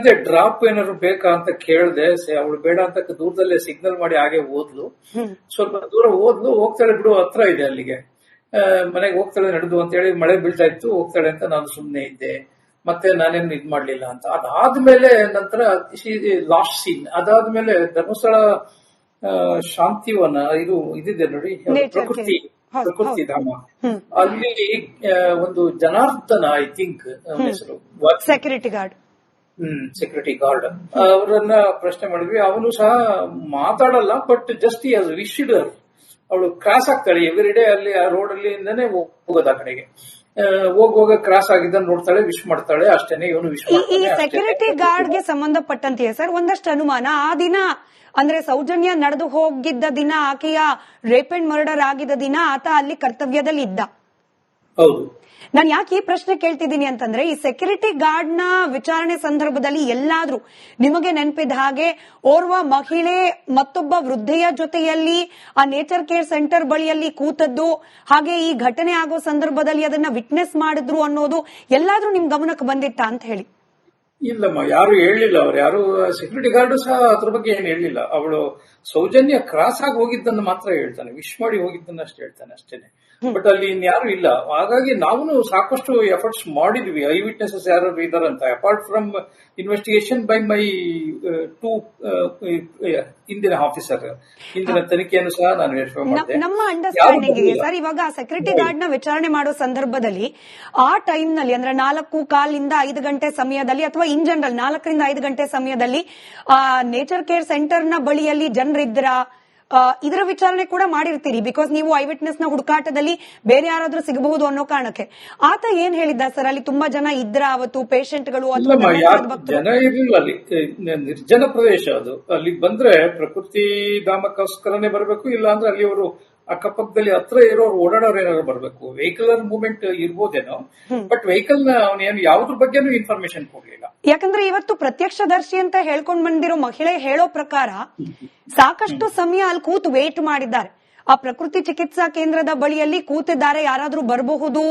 ಮಧ್ಯೆ ಡ್ರಾಪ್ ಏನಾದ್ರು ಬೇಕಾ ಅಂತ ಕೇಳ್ದೆ ಅವಳು ಬೇಡ ಅಂತ ದೂರದಲ್ಲೇ ಸಿಗ್ನಲ್ ಮಾಡಿ ಹಾಗೆ ಓದ್ಲು. ಸ್ವಲ್ಪ ದೂರ ಓದ್ಲು ಹೋಗ್ತಾಳೆ ಬಿಡು ಹತ್ರ ಇದೆ ಅಲ್ಲಿಗೆ. ಮನೆಗೆ ಹೋಗ್ತಾಳೆ ನಡೆದು ಅಂತ ಹೇಳಿ ಮಳೆ ಬೀಳ್ತಾ ಇತ್ತು ಹೋಗ್ತಾಳೆ ಅಂತ ನಾನು ಸುಮ್ಮನೆ ಇದ್ದೆ. ಮತ್ತೆ ನಾನೇನು ಇದ್ ಮಾಡ್ಲಿಲ್ಲ ಅಂತ. ಅದಾದ್ಮೇಲೆ ನಂತರ ಲಾಸ್ಟ್ ಸೀನ್ ಅದಾದ್ಮೇಲೆ ಧರ್ಮಸ್ಥಳ ಶಾಂತಿವನ ಇದು ಇದಿದೆ ನೋಡಿ? ಪ್ರಕೃತಿ ಪ್ರಕೃತಿ ಧಾಮ. ಅಲ್ಲಿ ಒಂದು ಜನಾರ್ದನ ಐ ಥಿಂಕ್ ಹೆಸರು. ಸೆಕ್ಯೂರಿಟಿ ಗಾರ್ಡ್ ಸೆಕ್ಯೂರಿಟಿ ಗಾರ್ಡ್ ಅವರನ್ನ ಪ್ರಶ್ನೆ ಮಾಡಿದ್ವಿ. ಅವನು ಸಹ ಮಾತಾಡಲ್ಲ ಬಟ್ ಜಸ್ಟ್ ಆಸ್ ವಿಶ್ಡ್ ಅವಳು ಕ್ರಾಸ್ ಆಗ್ತಾಳೆ. ಎವ್ರಿ ಡೇ ಅಲ್ಲಿ ಆ ರೋಡ್ ಅಲ್ಲಿ ಇಂದಾನೆ ಹೋಗೋದು ಆ ಕಡೆಗೆ. ಹೋಗುವಾಗ ಹೋಗ್ ಹೋಗ ಕ್ರಾಸ್ ಆಗಿದ್ದನ್ನ ನೋಡ್ತಾಳೆ ವಿಶ್ ಮಾಡ್ತಾಳೆ ಅಷ್ಟೇನೆ ಇವನು ವಿಶ್ ಈ- ಸೆಕ್ಯೂರಿಟಿ ಗಾರ್ಡ್ಗೆ ಸಂಬಂಧಪಟ್ಟಂತೆಯೇ ಸರ್ ಒಂದಷ್ಟು ಅನುಮಾನ. ಆ ದಿನ ಅಂದ್ರೆ ಸೌಜನ್ಯ ನಡೆದು ಹೋಗಿದ್ದ ದಿನ ಆಕೆಯ ರೇಪ್ ಅಂಡ್ ಮರ್ಡರ್ ಆಗಿದ್ದ ದಿನ ಆತ ಅಲ್ಲಿ ಕರ್ತವ್ಯದಲ್ಲಿ ಇದ್ದ ಹೌದು. ನಾನು ಯಾಕೆ ಈ ಪ್ರಶ್ನೆ ಕೇಳ್ತಿದ್ದೀನಿ ಅಂತಂದ್ರೆ ಈ ಸೆಕ್ಯೂರಿಟಿ ಗಾರ್ಡ್ನ ವಿಚಾರಣೆ ಸಂದರ್ಭದಲ್ಲಿ ಎಲ್ಲಾದ್ರೂ ನಿಮಗೆ ನೆನಪಿದ ಹಾಗೆ ಓರ್ವ ಮಹಿಳೆ ಮತ್ತೊಬ್ಬ ವೃದ್ಧೆಯ ಜೊತೆಯಲ್ಲಿ ಆ ನೇಚರ್ ಕೇರ್ ಸೆಂಟರ್ ಬಳಿಯಲ್ಲಿ ಕೂತದ್ದು ಹಾಗೆ ಈ ಘಟನೆ ಆಗೋ ಸಂದರ್ಭದಲ್ಲಿ ಅದನ್ನ ವಿಟ್ನೆಸ್ ಮಾಡಿದ್ರು ಅನ್ನೋದು ಎಲ್ಲಾದ್ರೂ ನಿಮ್ ಗಮನಕ್ಕೆ ಬಂದಿತ್ತ ಅಂತ ಹೇಳಿ. ಇಲ್ಲಮ್ಮ ಯಾರು ಹೇಳಲಿಲ್ಲ ಅವ್ರು. ಯಾರು ಸೆಕ್ಯೂರಿಟಿ ಗಾರ್ಡ್ ಸಹ ಅದ್ರ ಬಗ್ಗೆ ಏನು ಹೇಳಲಿಲ್ಲ. ಅವಳು ಸೌಜನ್ಯ ಕ್ರಾಸ್ ಆಗಿ ಹೋಗಿದ್ದನ್ನು ಮಾತ್ರ ಹೇಳ್ತಾನೆ. ವಿಶ್ ಮಾಡಿ ಹೋಗಿದ್ದನ್ನ ಅಷ್ಟೇ ಹೇಳ್ತಾನೆ ಅಷ್ಟೇನೆ. ಬಟ್ ಅಲ್ಲಿ ಇನ್ಯಾರು ಇಲ್ಲ. ಹಾಗಾಗಿ ನಾವು ಸಾಕಷ್ಟು ಎಫರ್ಟ್ಸ್ ಮಾಡಿದ್ವಿ. ಐ ವಿಟ್ನೆಸಸ್ ಯಾರು ಇದಾರಂತ apart from investigation by my two ಇಂದಿನ ಆಫೀಸರ್ ಇಂದಿನ ತನಿಖೆಯನ್ನು ಸಹ ನಾನು ವೆರಿಫೈ ಮಾಡಿದೆ ನಮ್ಮ ಅಂಡರ್ಸ್ಟ್ಯಾಂಡಿಂಗ್. ಸರ್ ಇವಾಗ ಸೆಕ್ಯೂರಿಟಿ ಗಾರ್ಡ್ನ ವಿಚಾರಣೆ ಮಾಡೋ ಸಂದರ್ಭದಲ್ಲಿ ಆ ಟೈಮ್ನಲ್ಲಿ ಅಂದ್ರೆ ನಾಲ್ಕು ಕಾಲಿಂದ ಐದು ಗಂಟೆ ಸಮಯದಲ್ಲಿ ಅಥವಾ ಇನ್ ಜನರಲ್ ನಾಲ್ಕರಿಂದ ಐದು ಗಂಟೆ ಸಮಯದಲ್ಲಿ ಆ ನೇಚರ್ ಕೇರ್ ಸೆಂಟರ್ನ ಬಳಿಯಲ್ಲಿ ಜನರಿದ್ರ ಇದರ ವಿಚಾರಣೆ ಕೂಡ ಮಾಡಿರ್ತೀರಿ. ಬಿಕಾಸ್ ನೀವು ಐ ವಿಟ್ನೆಸ್ನ ಹುಡುಕಾಟದಲ್ಲಿ ಬೇರೆ ಯಾರಾದ್ರೂ ಸಿಗಬಹುದು ಅನ್ನೋ ಕಾರಣಕ್ಕೆ. ಆತ ಏನ್ ಹೇಳಿದ್ದ ಸರ್? ಅಲ್ಲಿ ತುಂಬಾ ಜನ ಇದ್ರ ಅವತ್ತು ಪೇಷಂಟ್ಗಳು? ಜನ ಇರಲಿಲ್ಲ ಅಲ್ಲಿ. ನಿರ್ಜನ ಪ್ರದೇಶ ಅದು. ಅಲ್ಲಿ ಬಂದ್ರೆ ಪ್ರಕೃತಿ ಧಾಮಕ್ಕೋಸ್ಕರನೇ ಬರಬೇಕು ಇಲ್ಲ ಅಂದ್ರೆ ಅಲ್ಲಿ ಅವರು ಅಕ್ಕಪಕ್ಕದಲ್ಲಿ ಹತ್ರ ಇರೋರು ಓಡಾಡೋರು ಏನಾದ್ರು ಬರಬೇಕು. ವೆಹಿಕಲ್ ಮೂವ್ಮೆಂಟ್ ಇರ್ಬೋದೇನೋ ಬಟ್ ವೆಹಿಕಲ್ ಅವನೇನು ಯಾವ್ದ್ರ ಬಗ್ಗೆನೂ ಇನ್ಫಾರ್ಮೇಶನ್ ಕೊಡ್ಲಿಲ್ಲ. ಯಾಕಂದ್ರೆ ಇವತ್ತು ಪ್ರತ್ಯಕ್ಷದರ್ಶಿ ಅಂತ ಹೇಳ್ಕೊಂಡ್ ಬಂದಿರೋ ಮಹಿಳೆ ಹೇಳೋ ಪ್ರಕಾರ ಸಾಕಷ್ಟು ಸಮಯ ಅಲ್ಲಿ ಕೂತು ವೇಟ್ ಮಾಡಿದ್ದಾರೆ. ಆ ಪ್ರಕೃತಿ ಚಿಕಿತ್ಸಾ ಕೇಂದ್ರದ ಬಳಿಯಲ್ಲಿ ಕೂತಿದ್ದಾರೆ ಯಾರಾದ್ರೂ ಬರಬಹುದು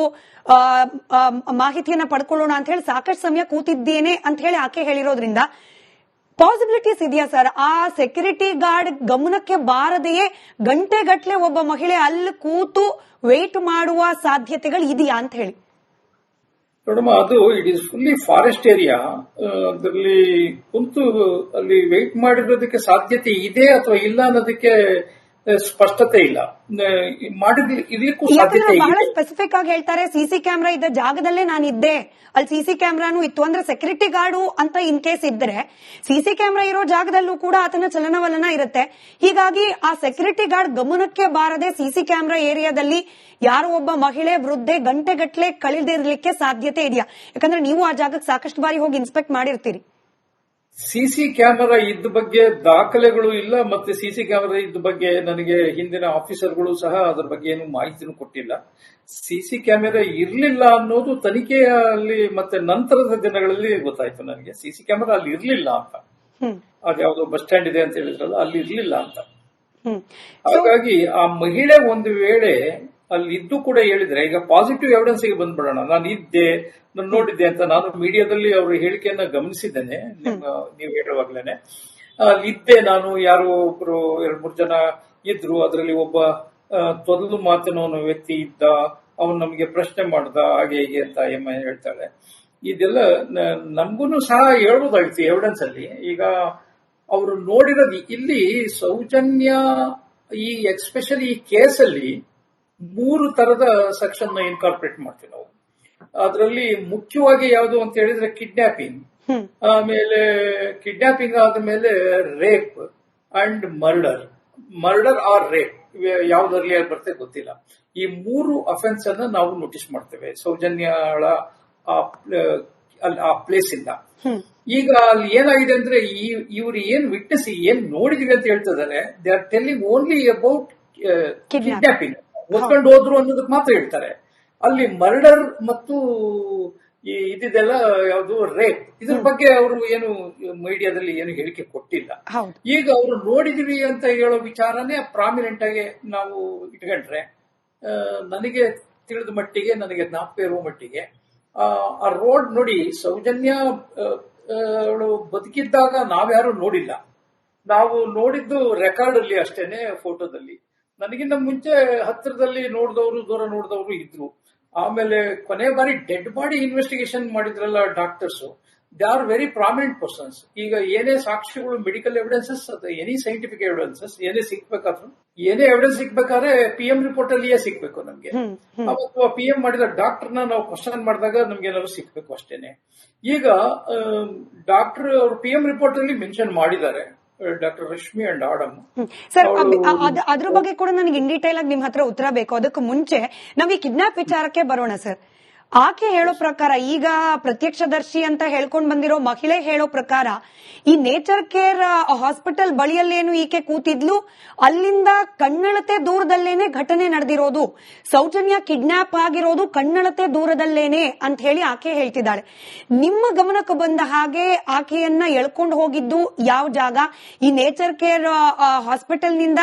ಮಾಹಿತಿಯನ್ನ ಪಡ್ಕೊಳ್ಳೋಣ ಅಂತ ಹೇಳಿ ಸಾಕಷ್ಟು ಸಮಯ ಕೂತಿದ್ದೇನೆ ಅಂತ ಹೇಳಿ ಆಕೆ ಹೇಳಿರೋದ್ರಿಂದ ಪಾಸಿಬಿಲಿಟೀಸ್ ಇದೆಯಾ ಸರ್ ಆ ಸೆಕ್ಯೂರಿಟಿ ಗಾರ್ಡ್ ಗಮನಕ್ಕೆ ಬಾರದೆಯೇ ಗಂಟೆ ಗಟ್ಟಲೆ ಒಬ್ಬ ಮಹಿಳೆ ಅಲ್ಲಿ ಕೂತು ವೇಟ್ ಮಾಡುವ ಸಾಧ್ಯತೆಗಳು ಇದೆಯಾ ಅಂತ ಹೇಳಿ. ನೋಡಮ್ಮ ಅದು it is fully forest area ಅದರಲ್ಲಿ ಕುಂತು ಅಲ್ಲಿ ವೆಯ್ಟ್ ಮಾಡಿರೋದಕ್ಕೆ ಸಾಧ್ಯತೆ ಇದೆ ಅಥವಾ ಇಲ್ಲ ಅನ್ನೋದಕ್ಕೆ ಸ್ಪಷ್ಟತೆ ಇಲ್ಲ. ಇರ್ಲಿಕ್ಕೂ ಸಾಧ್ಯತೆ ಬಹಳ ಸ್ಪೆಸಿಫಿಕ್ ಆಗಿ ಹೇಳ್ತಾರೆ ಸಿಸಿ ಕ್ಯಾಮ್ರಾ ಇದ್ದ ಜಾಗದಲ್ಲೇ ನಾನು ಇದ್ದೆ. ಅಲ್ಲಿ ಸಿಸಿ ಕ್ಯಾಮ್ರಾನು ಇತ್ತು ಅಂದ್ರೆ ಸೆಕ್ಯೂರಿಟಿ ಗಾರ್ಡು ಅಂತ ಇನ್ ಕೇಸ್ ಇದ್ರೆ ಸಿಸಿ ಕ್ಯಾಮ್ರಾ ಇರೋ ಜಾಗದಲ್ಲೂ ಕೂಡ ಆತನ ಚಲನವಲನ ಇರುತ್ತೆ. ಹೀಗಾಗಿ ಆ ಸೆಕ್ಯೂರಿಟಿ ಗಾರ್ಡ್ ಗಮನಕ್ಕೆ ಬಾರದೆ ಸಿಸಿ ಕ್ಯಾಮ್ರಾ ಏರಿಯಾದಲ್ಲಿ ಯಾರೋ ಒಬ್ಬ ಮಹಿಳೆ ವೃದ್ಧೆ ಗಂಟೆಗಟ್ಟಲೆ ಕಳೆದಿರ್ಲಿಕ್ಕೆ ಸಾಧ್ಯತೆ ಇದೆಯಾ? ಯಾಕಂದ್ರೆ ನೀವು ಆ ಜಾಗಕ್ಕೆ ಸಾಕಷ್ಟು ಬಾರಿ ಹೋಗಿ ಇನ್ಸ್ಪೆಕ್ಟ್ ಮಾಡಿರ್ತೀರಿ. ಸಿಸಿ ಕ್ಯಾಮೆರಾ ಇದ್ದ ಬಗ್ಗೆ ದಾಖಲೆಗಳು ಇಲ್ಲ ಮತ್ತೆ ಸಿಸಿ ಕ್ಯಾಮೆರಾ ಇದ್ದ ಬಗ್ಗೆ ನನಗೆ ಹಿಂದಿನ ಆಫೀಸರ್ಗಳು ಸಹ ಅದರ ಬಗ್ಗೆ ಏನು ಮಾಹಿತಿನೂ ಕೊಟ್ಟಿಲ್ಲ. ಸಿಸಿ ಕ್ಯಾಮೆರಾ ಇರಲಿಲ್ಲ ಅನ್ನೋದು ತನಿಖೆಯಲ್ಲಿ ಮತ್ತೆ ನಂತರದ ದಿನಗಳಲ್ಲಿ ಗೊತ್ತಾಯ್ತು ನನಗೆ. ಸಿಸಿ ಕ್ಯಾಮೆರಾ ಅಲ್ಲಿ ಇರಲಿಲ್ಲ ಅಂತ. ಅದ್ಯಾವುದು ಬಸ್ ಸ್ಟ್ಯಾಂಡ್ ಇದೆ ಅಂತ ಹೇಳಿದ್ರಲ್ಲ ಅಲ್ಲಿ ಇರಲಿಲ್ಲ ಅಂತ. ಹಾಗಾಗಿ ಆ ಮಹಿಳೆ ಒಂದು ವೇಳೆ ಅಲ್ಲಿ ಇದ್ದು ಕೂಡ ಹೇಳಿದ್ರೆ ಈಗ ಪಾಸಿಟಿವ್ ಎವಿಡೆನ್ಸ್ಗೆ ಬಂದ್ಬಿಡೋಣ. ನಾನು ಇದ್ದೆ ನಾನು ನೋಡಿದ್ದೆ ಅಂತ ನಾನು ಮೀಡಿಯಾದಲ್ಲಿ ಅವ್ರ ಹೇಳಿಕೆಯನ್ನ ಗಮನಿಸಿದ್ದೇನೆ ನೀವು ಹೇಳುವಾಗ್ಲೇನೆ. ಅಲ್ಲಿ ಇದ್ದೆ ನಾನು ಯಾರೋ ಒಬ್ರು ಎರಡ್ ಮೂರು ಜನ ಇದ್ರು. ಅದರಲ್ಲಿ ಒಬ್ಬ ತೊದಲು ಮಾತಿನ ವ್ಯಕ್ತಿ ಇದ್ದ ಅವನು ನಮಗೆ ಪ್ರಶ್ನೆ ಮಾಡ್ದ ಹಾಗೆ ಹೀಗೆ ಅಂತ ಎಮ್ಮ ಹೇಳ್ತಾಳೆ. ಇದೆಲ್ಲ ನಮಗೂ ಸಹ ಹೇಳ್ಬೋದಾಗಿತ್ತು ಎವಿಡೆನ್ಸ್ ಅಲ್ಲಿ. ಈಗ ಅವರು ನೋಡಿರೋದು ಇಲ್ಲಿ ಸೌಜನ್ಯ ಈ ಎಕ್ಸ್ಪೆಷಲಿ ಈ ಕೇಸಲ್ಲಿ ಮೂರು ತರದ ಸೆಕ್ಷನ್ ಇನ್ಕಾರ್ಪೊರೇಟ್ ಮಾಡ್ತೀವಿ ನಾವು. ಅದರಲ್ಲಿ ಮುಖ್ಯವಾಗಿ ಯಾವುದು ಅಂತ ಹೇಳಿದ್ರೆ ಕಿಡ್ನಾಪಿಂಗ್ ಆಮೇಲೆ ಕಿಡ್ನಾಪಿಂಗ್ ಆದ್ಮೇಲೆ rape and murder murder or rape ಯಾವ್ದ್ರಲ್ಲಿ ಬರ್ತದೆ ಗೊತ್ತಿಲ್ಲ. ಈ ಮೂರು ಅಫೆನ್ಸ್ ಅನ್ನ ನಾವು ನೋಟಿಸ್ ಮಾಡ್ತೇವೆ. ಸೌಜನ್ಯಳ ಆ ಪ್ಲ- ಅಲ್ಲಿ ಪ್ಲೇಸ್ ಇಂದ. ಈಗ ಅಲ್ಲಿ ಏನಾಗಿದೆ ಅಂದ್ರೆ ಈ ಇವ್ರು ಏನ್ ವಿಟ್ನೆಸ್ ಏನ್ ನೋಡಿದೀವಿ ಅಂತ ಹೇಳ್ತಿದ್ದಾರೆ they are telling only about. Kidnapping ಹೊತ್ಕೊಂಡು ಹೋದ್ರು ಅನ್ನೋದಕ್ಕೆ ಮಾತ್ರ ಹೇಳ್ತಾರೆ. ಅಲ್ಲಿ ಮರ್ಡರ್ ಮತ್ತು ಈ ಇದಿದೆಲ್ಲ ಯಾವುದು ರೇಪ್ ಇದ್ರ ಬಗ್ಗೆ ಅವರು ಏನು ಮೀಡಿಯಾದಲ್ಲಿ ಏನು ಹೇಳಿಕೆ ಕೊಟ್ಟಿಲ್ಲ. ಈಗ ಅವರು ನೋಡಿದಿವಿ ಅಂತ ಹೇಳೋ ವಿಚಾರನೇ ಪ್ರಾಮಿನೆಂಟ್ ಆಗಿ ನಾವು ಇಟ್ಕೊಂಡ್ರೆ ಆ, ನನಗೆ ತಿಳಿದ ಮಟ್ಟಿಗೆ ನನಗೆ ಜ್ಞಾಪಕ ಇರುವ ಮಟ್ಟಿಗೆ ಆ, ರೋಡ್ ನೋಡಿ ಸೌಜನ್ಯ ಅವಳು ಬದುಕಿದ್ದಾಗ ನಾವ್ಯಾರು ನೋಡಿಲ್ಲ. ನಾವು ನೋಡಿದ್ದು ರೆಕಾರ್ಡ್ ಅಲ್ಲಿ ಅಷ್ಟೇನೆ ಫೋಟೋದಲ್ಲಿ ನನಗಿಂತ ಮುಂಚೆ ಹತ್ತಿರದಲ್ಲಿ ನೋಡಿದವರು ದೂರ ನೋಡಿದವರು ಇದ್ರು. ಆಮೇಲೆ ಕೊನೆ ಬಾರಿ ಡೆಡ್ ಬಾಡಿ ಇನ್ವೆಸ್ಟಿಗೇಷನ್ ಮಾಡಿದ್ರಲ್ಲ doctors they are very prominent persons ಈಗ ಏನೇ ಸಾಕ್ಷಿಗಳು medical evidences any scientific evidences ಏನೇ ಸಿಕ್ಬೇಕಾದ್ರು ಏನೇ ಎವಿಡೆನ್ಸ್ ಸಿಕ್ಬೇಕಾದ್ರೆ ಪಿ ಎಂ ರಿಪೋರ್ಟ್ ಅಲ್ಲಿಯೇ ಸಿಗ್ಬೇಕು ನಮ್ಗೆ. ಅವತ್ತು ಪಿ ಎಂ ಮಾಡಿದ ಡಾಕ್ಟರ್ನ ನಾವು ಕ್ವಶನ್ ಮಾಡಿದಾಗ ನಮ್ಗೆ ಏನಾದ್ರು ಸಿಕ್ಬೇಕು ಅಷ್ಟೇನೆ. ಈಗ ಡಾಕ್ಟರ್ ಅವರು ಪಿ ಎಂ ರಿಪೋರ್ಟ್ ಅಲ್ಲಿ ಮೆನ್ಷನ್ ಮಾಡಿದ್ದಾರೆ. Doctor Rashmi and Adam sir ಅದ್ರ ಬಗ್ಗೆ ಕೂಡ ನನಗೆ ಇನ್ ಡೀಟೇಲ್ ಆಗಿ ನಿಮ್ ಹತ್ರ ಉತ್ತರ ಬೇಕು. ಅದಕ್ಕೆ ಮುಂಚೆ ನಾವ್ ಈ ಕಿಡ್ನಾಪ್ ವಿಚಾರಕ್ಕೆ ಬರೋಣ ಸರ್ ಆಕೆ ಹೇಳೋ ಪ್ರಕಾರ, ಈಗ ಪ್ರತ್ಯಕ್ಷದರ್ಶಿ ಅಂತ ಹೇಳ್ಕೊಂಡ್ ಬಂದಿರೋ ಮಹಿಳೆ ಹೇಳೋ ಪ್ರಕಾರ, ಈ ನೇಚರ್ ಕೇರ್ ಹಾಸ್ಪಿಟಲ್ ಬಳಿಯಲ್ಲೇನು ಈಕೆ ಕೂತಿದ್ಲು? ಅಲ್ಲಿಂದ ಕಣ್ಣಳತೆ ದೂರದಲ್ಲೇನೆ ಘಟನೆ ನಡೆದಿರೋದು. ಸೌಜನ್ಯ ಕಿಡ್ನಾಪ್ ಆಗಿರೋದು ಕಣ್ಣಳತೆ ದೂರದಲ್ಲೇನೆ ಅಂತ ಹೇಳಿ ಆಕೆ ಹೇಳ್ತಿದ್ದಾಳೆ. ನಿಮ್ಮ ಗಮನಕ್ಕೆ ಬಂದ ಹಾಗೆ ಆಕೆಯನ್ನ ಎಳ್ಕೊಂಡು ಹೋಗಿದ್ದು ಯಾವ ಜಾಗ? ಈ ನೇಚರ್ ಕೇರ್ ಹಾಸ್ಪಿಟಲ್ನಿಂದ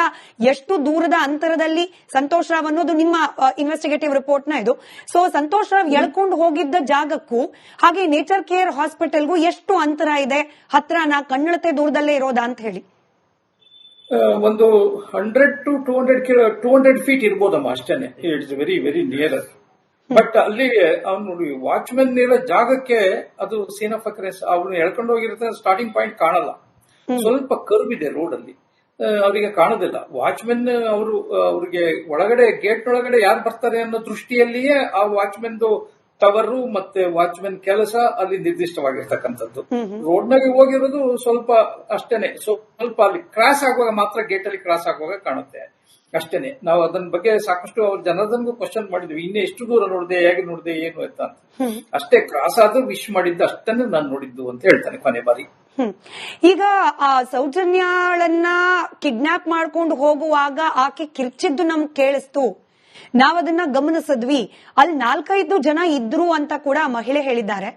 ಎಷ್ಟು ದೂರದ ಅಂತರದಲ್ಲಿ? ಸಂತೋಷ್ ರಾವ್ ಅನ್ನೋದು ನಿಮ್ಮ ಇನ್ವೆಸ್ಟಿಗೇಟಿವ್ ರಿಪೋರ್ಟ್ನ ಇದು. ಸೊ ಸಂತೋಷ್ ರಾವ್ ಎಳ್ಕೊಂಡು ಹೋಗಿದ್ದ ಜಾಗಕ್ಕೂ ಹಾಗೆ ನೇಚರ್ ಕೇರ್ ಹಾಸ್ಪಿಟಲ್ಗೂ ಎಷ್ಟು ಅಂತರ ಇದೆ? ಹತ್ರನ ಕಣ್ಣಳತೆ ದೂರದಲ್ಲೇ ಇರೋದಾ ಅಂತ ಹೇಳಿ. ಒಂದು hundred to two hundred kilo two hundred feet ಇರ್ಬೋದಮ್ಮ ಅಷ್ಟೇನೆ. It's very very near but ಅಲ್ಲಿಗೆ ಅವ್ನು ನೋಡಿ ವಾಚ್ಮೆನ್ ಇರೋ ಜಾಗಕ್ಕೆ ಅದು ಸೀನ್ ಆಫ್ ಅವನು ಎಳ್ಕೊಂಡು ಹೋಗಿರುತ್ತೆ ಸ್ಟಾರ್ಟಿಂಗ್ ಪಾಯಿಂಟ್ ಕಾಣಲ್ಲ. ಸ್ವಲ್ಪ ಕರ್ವ್ ಇದೆ ರೋಡ್ ಅಲ್ಲಿ. ಅವರಿಗೆ ಕಾಣೋದಿಲ್ಲ ವಾಚ್ಮೆನ್ ಅವರು ಅವ್ರಿಗೆ ಒಳಗಡೆ ಗೇಟ್ ಒಳಗಡೆ ಯಾರು ಬರ್ತಾರೆ ಅನ್ನೋ ದೃಷ್ಟಿಯಲ್ಲಿಯೇ ಆ ವಾಚ್ಮೆನ್ದು ಟವರು ಮತ್ತೆ ವಾಚ್ಮೆನ್ ಕೆಲಸ ಅಲ್ಲಿ ನಿರ್ದಿಷ್ಟವಾಗಿರ್ತಕ್ಕಂಥದ್ದು. ನಲ್ಲಿ ಹೋಗಿರೋದು ಸ್ವಲ್ಪ ಅಷ್ಟೇನೆ. ಸ್ವಲ್ಪ ಅಲ್ಲಿ ಕ್ರಾಸ್ ಆಗುವಾಗ ಮಾತ್ರ ಗೇಟ್ ಅಲ್ಲಿ ಕ್ರಾಸ್ ಆಗುವಾಗ ಕಾಣುತ್ತೆ. ಅಷ್ಟೇನೆ. ನಾವು ಅದನ್ನ ಬಗ್ಗೆ ಸಾಕಷ್ಟು ಅವ್ರ ಜನರನ್ಗೂ ಕ್ವಶನ್ ಮಾಡಿದ್ವಿ. ಇನ್ನೇ ಎಷ್ಟು ದೂರ ನೋಡಿದೆ ಹೇಗೆ ನೋಡಿದೆ ಏನು ಅಂತ. ಅಷ್ಟೇ ಕ್ರಾಸ್ ಆದ್ರೂ ವಿಶ್ ಮಾಡಿದ್ದು ಅಷ್ಟನ್ನು ನಾನು ನೋಡಿದ್ದು ಅಂತ ಹೇಳ್ತಾನೆ ಕೊನೆ ಬಾರಿ. ಈಗ ಆ ಸೌಜನ್ಯಾಳನ್ನ ಕಿಡ್ನಾಪ್ ಮಾಡ್ಕೊಂಡು ಹೋಗುವಾಗ ಆಕೆ ಕಿರ್ಚಿದ್ದು ನಮ್ಗೆ ಕೇಳಿಸ್ತು. ನಾವ್ ಅದನ್ನ ಗಮನಿಸಿದ್ವಿ. ಅಲ್ಲಿ ನಾಲ್ಕೈದು ಜನ ಇದ್ರು ಅಂತ ಕೂಡ ಮಹಿಳೆ ಹೇಳಿದ್ದಾರೆ.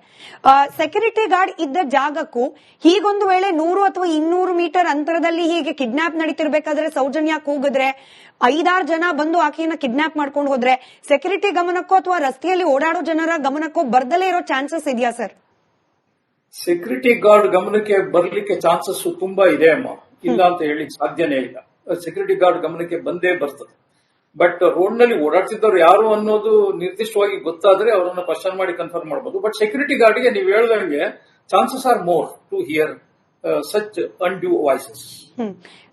ಸೆಕ್ಯೂರಿಟಿ ಗಾರ್ಡ್ ಇದ್ದ ಜಾಗಕ್ಕೂ ಹೀಗೊಂದು ವೇಳೆ ನೂರು ಅಥವಾ ಇನ್ನೂರು ಮೀಟರ್ ಅಂತರದಲ್ಲಿ ಹೀಗೆ ಕಿಡ್ನಾಪ್ ನಡೀತಿರ್ಬೇಕಾದ್ರೆ ಸೌಜನ್ಯ ಕೂಗಿದ್ರೆ ಐದಾರು ಜನ ಬಂದು ಆಕೆಯನ್ನ ಕಿಡ್ನಾಪ್ ಮಾಡ್ಕೊಂಡು ಹೋದ್ರೆ ಸೆಕ್ಯೂರಿಟಿ ಗಮನಕ್ಕೂ ಅಥವಾ ರಸ್ತೆಯಲ್ಲಿ ಓಡಾಡೋ ಜನರ ಗಮನಕ್ಕೂ ಬರ್ದಲೇ ಇರೋ ಚಾನ್ಸಸ್ ಇದೆಯಾ ಸರ್? ಸೆಕ್ಯೂರಿಟಿ ಗಾರ್ಡ್ ಗಮನಕ್ಕೆ ಬರ್ಲಿಕ್ಕೆ ಚಾನ್ಸಸ್ ತುಂಬಾ ಇದೆ, ಅಮ್ಮ. ಇಲ್ಲ ಅಂತ ಹೇಳಿ ಸಾಧ್ಯನೇ ಇಲ್ಲ. ಸೆಕ್ಯೂರಿಟಿ ಗಾರ್ಡ್ ಗಮನಕ್ಕೆ ಬಂದೇ ಬರ್ತದೆ. ಬಟ್ ರೋಡ್ನಲ್ಲಿ ಓಡಾಡ್ತಿದ್ದವ್ರು ಯಾರು ಅನ್ನೋದು ನಿರ್ದಿಷ್ಟವಾಗಿ ಗೊತ್ತಾದ್ರೆ ಅವರನ್ನ ಕ್ವಶನ್ ಮಾಡಿ ಕನ್ಫರ್ಮ್ ಮಾಡಬಹುದು ಬಟ್ ಸೆಕ್ಯೂರಿಟಿ ಗಾರ್ಡ್ಗೆ ನೀವು ಹೇಳ್ದಂಗೆ chances are more to hear such undue voices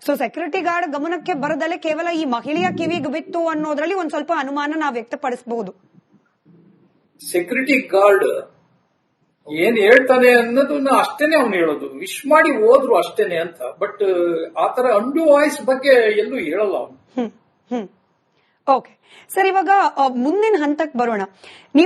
so security guard ಗಮನಕ್ಕೆ ಬರದಲ್ಲೇ ಕೇವಲ ಈ ಮಹಿಳೆಯ ಕಿವಿಗೆ ಬಿತ್ತು ಅನ್ನೋದ್ರಲ್ಲಿ ಒಂದ್ ಸ್ವಲ್ಪ ಅನುಮಾನ ನಾವು ವ್ಯಕ್ತಪಡಿಸಬಹುದು. ಸೆಕ್ಯೂರಿಟಿ ಗಾರ್ಡ್ ಏನ್ ಹೇಳ್ತಾನೆ ಅನ್ನೋದನ್ನ ಅಷ್ಟೇನೆ ಅವ್ನು ಹೇಳೋದು. ವಿಶ್ ಮಾಡಿ ಹೋದ್ರು ಅಷ್ಟೇನೆ ಅಂತ. ಬಟ್ ಆತರ ಅಂಡು ವಾಯ್ಸ್ ಬಗ್ಗೆ ಎಲ್ಲೂ ಹೇಳಲ್ಲ ಅವನು. ಓಕೆ ಸರ್ ಇವಾಗ ಮುಂದಿನ ಹಂತಕ್ಕೆ ಬರೋಣ.